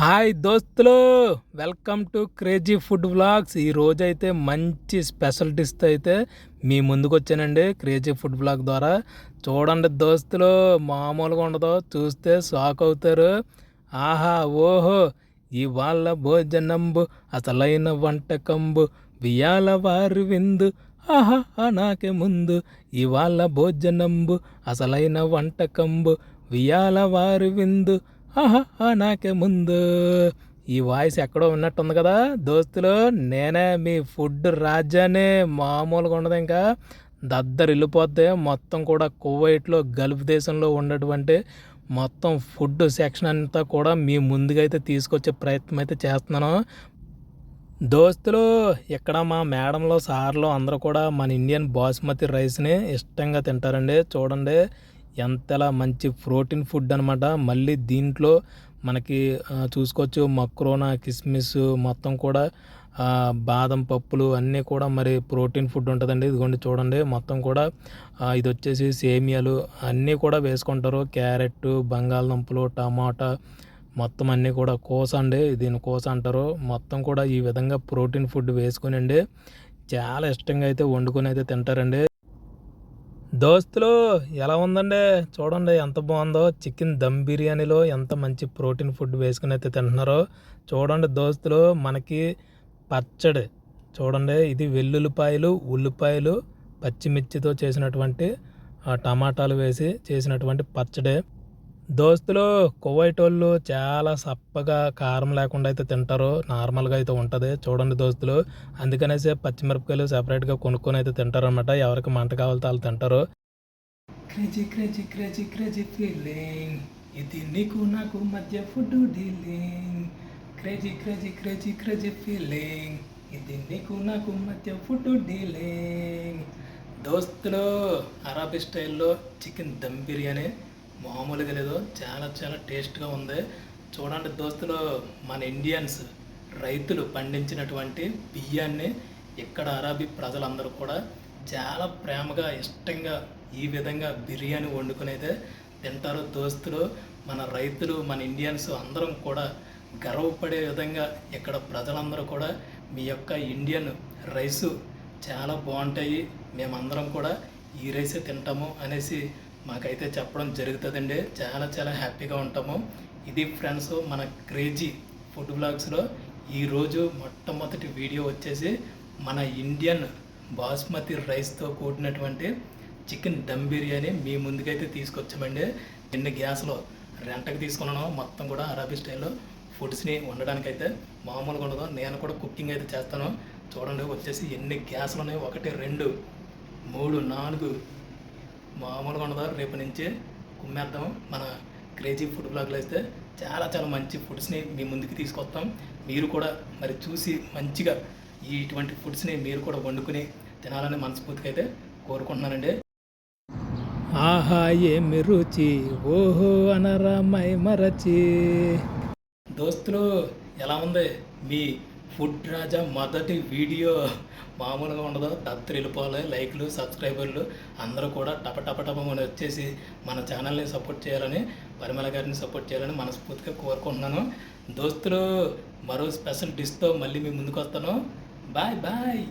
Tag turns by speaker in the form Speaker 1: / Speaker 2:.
Speaker 1: Hi దోస్తులు welcome to crazy food blogs ఈ రోజైతే మంచి స్పెషల్ డిష్తో అయితే మీ ముందుకు వచ్చానండి క్రేజీ ఫుడ్ బ్లాగ్ ద్వారా. చూడండి దోస్తులు మామూలుగా ఉండదు చూస్తే షాక్ అవుతారు. ఆహా ఓహో ఇవాళ భోజనంబు అసలైన వంటకంబు వియాల వారి విందు ఆహా నాకే ముందు. ఇవాళ భోజనంబు అసలైన వంటకంబు వియాల వారి విందు నాకే ముందు. ఈ వాయిస్ ఎక్కడో ఉన్నట్టుంది కదా దోస్తులు. నేనే మీ ఫుడ్ రాజానే. మామూలుగా ఉండదు ఇంకా. దద్దరు వెళ్ళిపోతే మొత్తం కూడా కువైట్లో గల్ఫ్ దేశంలో ఉన్నటువంటి మొత్తం ఫుడ్ సెక్షన్ అంతా కూడా మీ ముందుగా అయితే తీసుకొచ్చే ప్రయత్నం అయితే చేస్తున్నాను. దోస్తులు ఇక్కడ మా మేడంలో సార్లు అందరూ కూడా మన ఇండియన్ బాస్మతి రైస్ని ఇష్టంగా తింటారండి. చూడండి. ఎంతలా మంచి ప్రోటీన్ ఫుడ్ అనమాట మళ్ళీ దీంట్లో మనకి చూసుకోవచ్చు మక్రోనా కిస్మిస్ మొత్తం కూడా బాదం పప్పులు అన్నీ కూడా మరి ప్రోటీన్ ఫుడ్ ఉంటుందండి. ఇదిగోండి చూడండి మొత్తం కూడా ఇది వచ్చేసి సేమియాలు అన్నీ కూడా వేసుకుంటారు. క్యారెట్ బంగాళదుంపలు టమాటా మొత్తం అన్నీ కూడా కోస అండి. దీని కోస అంటారు. మొత్తం కూడా ఈ విధంగా ప్రోటీన్ ఫుడ్ వేసుకుని అండి చాలా ఇష్టంగా అయితే వండుకొని అయితే తింటారండి. దోస్తులు ఎలా ఉందండి? చూడండి ఎంత బాగుందో. చికెన్ దమ్ బిర్యానీలో ఎంత మంచి ప్రోటీన్ ఫుడ్ వేసుకుని అయితే తింటున్నారో. చూడండి దోస్తులు మనకి పచ్చడి. చూడండి ఇది వెల్లుల్లిపాయలు ఉల్లిపాయలు పచ్చిమిర్చితో చేసినటువంటి ఆ, టమాటాలు వేసి చేసినటువంటి పచ్చడి. దోస్తులు కువైట్ వాళ్ళు చాలా సప్పగా కారం లేకుండా అయితే తింటారు. నార్మల్గా అయితే ఉంటుంది. చూడండి దోస్తులు. అందుకనేసి పచ్చిమిరపకాయలు సెపరేట్గా కొనుక్కొని అయితే తింటారు అనమాట ఎవరికి మంట కావాలితే వాళ్ళు తింటారు. Crazy crazy crazy crazy feeling ఇది నీకు నాకు మధ్య food dealing. Crazy crazy crazy crazy feeling ఇది నీకు నాకు మధ్య ఫుడ్ డీలింగ్. దోస్తులు అరాబీ స్టైల్లో చికెన్ దమ్ బిర్యానీ. మామూలుగా లేదు. చాలా చాలా టేస్ట్గా ఉంది. చూడండి దోస్తులు మన ఇండియన్స్ రైతులు పండించినటువంటి బియ్యాన్ని ఇక్కడ అరాబీ ప్రజలందరూ కూడా చాలా ప్రేమగా ఇష్టంగా ఈ విధంగా బిర్యానీ వండుకునేదే తింటారు. దోస్తులు మన రైతులు మన ఇండియన్స్ అందరం కూడా గర్వపడే విధంగా ఇక్కడ ప్రజలందరూ కూడా మీ యొక్క ఇండియన్ రైసు చాలా బాగుంటాయి. మేమందరం కూడా ఈ రైసే తింటాము అనేసి మాకైతే చెప్పడం జరుగుతుందండి. చాలా చాలా హ్యాపీగా ఉంటాము. ఇది ఫ్రెండ్స్ మన క్రేజీ ఫుడ్ బ్లాగ్స్లో ఈరోజు మొట్టమొదటి వీడియో వచ్చేసి మన ఇండియన్ బాస్మతి రైస్తో కూడినటువంటి చికెన్ దమ్ బిర్యానీ మీ ముందుకైతే తీసుకొచ్చామండి. ఎన్ని గ్యాస్లో రెంటకి తీసుకున్నాను. మొత్తం కూడా అరబీ స్టైల్లో ఫుడ్స్ని వండడానికైతే మామూలుగా ఉండదు. నేను కూడా కుకింగ్ అయితే చేస్తాను. చూడండి వచ్చేసి ఎన్ని గ్యాస్లు ఉన్నాయి. ఒకటి రెండు మూడు నాలుగు మామూలుగా ఉండదు. రేపు నుంచి కుమ్మేద్దాం. మన క్రేజీ ఫుడ్ బ్లాగ్లో అయితే చాలా చాలా మంచి ఫుడ్స్ని మీ ముందుకు తీసుకొస్తాం. మీరు కూడా మరి చూసి మంచిగా ఈ ఇటువంటి ఫుడ్స్ని మీరు కూడా వండుకుని తినాలని మనస్ఫూర్తిగా అయితే కోరుకుంటున్నానండి. ఆహా ఏమి రుచి ఓహో అనరామై మరచి. దోస్తులు ఎలా ఉంది? మీ ఫుడ్ రాజా మొదటి వీడియో. మామూలుగా ఉండదు. దత్తు లైక్లు సబ్స్క్రైబర్లు అందరూ కూడా టపటపటపమని మన వచ్చేసి మన ఛానల్ని సపోర్ట్ చేయాలని పరిమళ గారిని సపోర్ట్ చేయాలని మనస్ఫూర్తిగా కోరుకుంటున్నాను. దోస్తులు మరో స్పెషల్ డిష్తో మళ్ళీ మీ ముందుకు వస్తాను బాయ్ బాయ్.